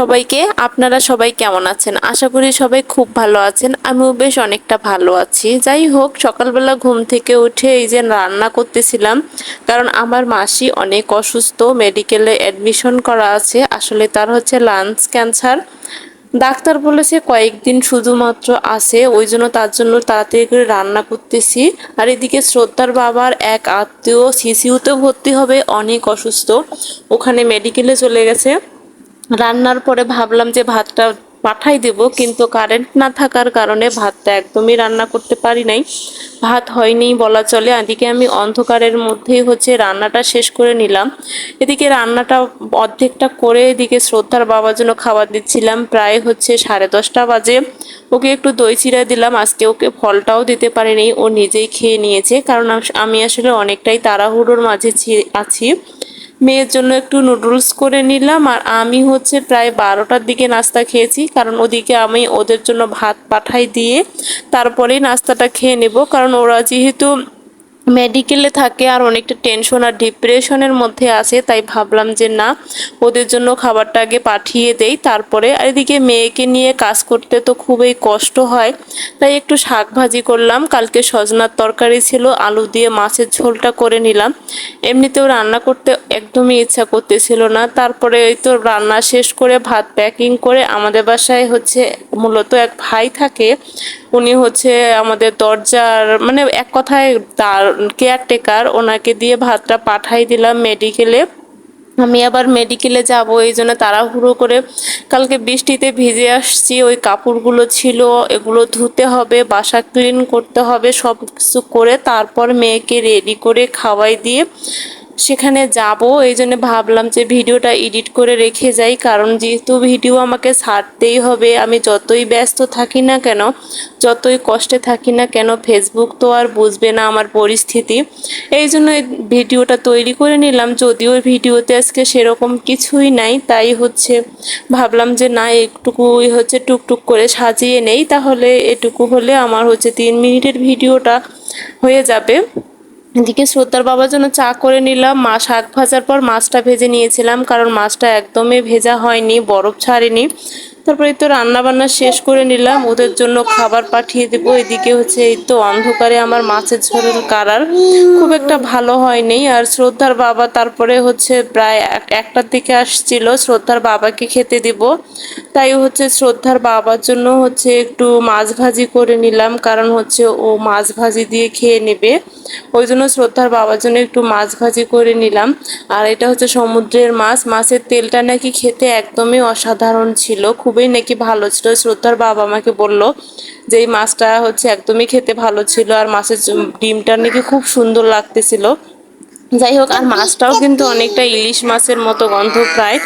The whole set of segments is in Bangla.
সবাইকে, আপনারা সবাই কেমন আছেন? আশা করি সবাই খুব ভালো আছেন, আমিও বেশ অনেকটা ভালো আছি। যাই হোক, সকালবেলা ঘুম থেকে উঠে এই যে রান্না করতেছিলাম, কারণ আমার মাসি অনেক অসুস্থ, মেডিকেলে অ্যাডমিশন করা আছে, আসলে তার হচ্ছে লাঞ্চ ক্যান্সার ডাক্তার বলেছে কয়েকদিন শুধুমাত্র আছে, ওই জন্য তার জন্য তাড়াতাড়ি করে রান্না করতেছি। আর এদিকে শ্রদ্ধার বাবার এক আত্মীয় সিসিউতে ভর্তি হবে, অনেক অসুস্থ, ওখানে মেডিকেলে চলে গেছে। রান্নার পরে ভাবলাম যে ভাতটা পাঠাই দেব, কিন্তু কারেন্ট না থাকার কারণে ভাতটা একদমই রান্না করতে পারি নাই। ভাত হয়নি বলা চলে। এদিকে আমি অন্ধকারের মধ্যেই হচ্ছে রান্নাটা শেষ করে নিলাম। এদিকে রান্নাটা অর্ধেকটা করে এদিকে শ্রদ্ধার বাবার জন্য খাবার দিচ্ছিলাম। প্রায় হচ্ছে সাড়ে দশটা বাজে। ওকে একটু দই চিরা দিলাম। আজকে ওকে ফলটাও দিতে পারিনি। ও নিজেই খেয়ে নিয়েছে। কারণ আমি আসলে অনেকটাই তাড়াহুড়োর মাঝে আছি। মেয়ের জন্য একটু নুডলস করে নিলাম, আর আমি হচ্ছে প্রায় বারোটার দিকে নাস্তা খেয়েছি, কারণ ওদিকে আমি ওদের জন্য ভাত পাঠাই দিয়ে তারপরেই নাস্তাটা খেয়ে নেব, কারণ ওরা যেহেতু মেডিকেলে থাকে আর অনেকটা টেনশন আর ডিপ্রেশনের মধ্যে আছে, তাই ভাবলাম যে না, ওদের জন্য খাবারটা আগে পাঠিয়ে দেই, তারপরে আর এদিকে মেয়েকে নিয়ে কাজ করতে তো খুবই কষ্ট হয়, তাই একটু শাক ভাজি করলাম, কালকে সজনার তরকারি ছিল, আলু দিয়ে মাছের ঝোলটা করে নিলাম, এমনিতেও রান্না করতে একদমই ইচ্ছা করতেছিল না, তারপরে এই তো রান্না শেষ করে ভাত প্যাকিং করে আমাদের বাসায় হচ্ছে মূলত এক ভাই থাকে, উনি হচ্ছে আমাদের দরজার মানে এক কথায় তার কেয়ারটেকার ওনাকে দিয়ে ভাতটা পাঠাই দিলাম মেডিকেলে আমি আবার মেডিকেলে যাব, এই জন্য তাড়াহুড়ো করে কালকে বৃষ্টিতে ভিজে আসছি, ওই কাপড়গুলো ছিল, এগুলো ধুতে হবে, বাসা ক্লিন করতে হবে সব কিছু করে তারপর মেয়েকে রেডি করে খাওয়াই দিয়ে সেখানে যাব। এই জন্য ভাবলাম যে ভিডিওটা এডিট করে রেখে যাই, কারণ যেহেতু ভিডিও আমাকে ছাড়তেই হবে, আমি যতই ব্যস্ত থাকি না কেন, যতই কষ্টে থাকি না কেন ফেসবুক তো আর বুঝবে না আমার পরিস্থিতি। এই জন্য ভিডিওটা তৈরি করে নিলাম। যদিও ভিডিওতে আজকে সেরকম কিছুই নাই, তাই হচ্ছে ভাবলাম যে না একটুকুই হচ্ছে টুকটুক করে সাজিয়ে নেই, তাহলে এটুকু হলে আমার হচ্ছে তিন মিনিটের ভিডিওটা হয়ে যাবে। এদিকে শ্রদ্ধার বাবার জন্য চা করে নিলাম। মা শাক ভাজার পর মাছটা ভেজে নিয়েছিলাম, কারণ মাছটা একদমই ভেজা হয়নি, বরফ ছাড়েনি। তারপরে তো রান্না বান্না শেষ করে নিলাম। ওদের জন্য খাবার পাঠিয়ে দেব। এদিকে হচ্ছে এই তো অন্ধকারে আমার মাছের ঝোলের কারার খুব একটা ভালো হয়নি। আর শ্রদ্ধার বাবা তারপরে হচ্ছে প্রায় একটার দিকে আসছিল। শ্রদ্ধার বাবাকে খেতে দিব। তাই হচ্ছে শ্রদ্ধার বাবার জন্য হচ্ছে একটু মাছ ভাজি করে নিলাম। কারণ হচ্ছে ও মাছ ভাজি দিয়ে খেয়ে নেবে। ওই জন্য শ্রদ্ধার বাবার জন্য একটু মাছ ভাজি করে নিলাম। আর এটা হচ্ছে সমুদ্রের মাছ। মাছের তেলটা নাকি খেতে একদমই অসাধারণ ছিল। খুবই নাকি ভালো ছিল। শ্রদ্ধার বাবা আমাকে বলল যে এই মাছটা হচ্ছে একদমই খেতে ভালো ছিল আর মাছের ডিমটা নাকি খুব সুন্দর লাগতেছিল। যাই হোক, আর মাছটাও কিন্তু অনেকটা ইলিশ মাছের মতো গন্ধ প্রায়।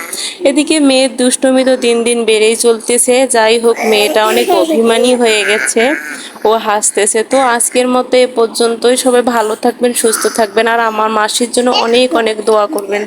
এদিকে মেয়ের দুষ্টমি তো দিন দিন বেড়েই চলতেছে। যাই হোক, মেয়েটা অনেক অভিমানী হয়ে গেছে। ও হাসতেছে। তো আজকের মতো এ পর্যন্তই। সবাই ভালো থাকবেন, সুস্থ থাকবেন। আর আমার মাসির জন্য অনেক অনেক দোয়া করবেন।